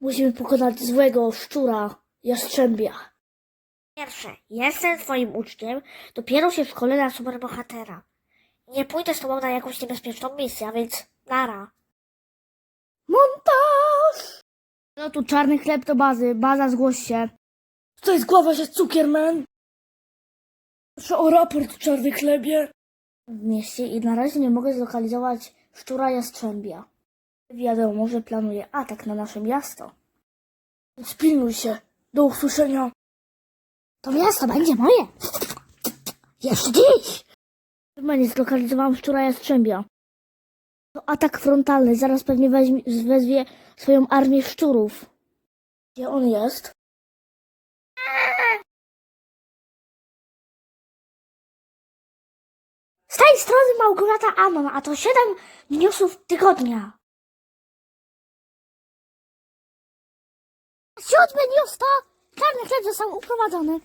Musimy pokonać złego szczura, jastrzębia. Pierwsze, jestem twoim uczniem, dopiero się w szkole na superbohatera. Nie pójdę z tobą na jakąś niebezpieczną misję, a więc nara. Montaż! No tu czarny chleb do bazy, baza zgłoś się. To jest głowa się Cukierman. Proszę o raport, czarny chlebie. W mieście i na razie nie mogę zlokalizować szczura jastrzębia. Wiadomo, że planuje atak na nasze miasto. Spilnuj się. Do usłyszenia. To miasto będzie moje. Jeszcze dziś. Chyba nie zlokalizowałam szczura jastrzębia. To atak frontalny. Zaraz pewnie weźmie, wezwie swoją armię szczurów. Gdzie on jest? Z tej strony Małgorzata Amon, a to siedem newsów tygodnia. Siódmy to czarny chleb został uprowadzony.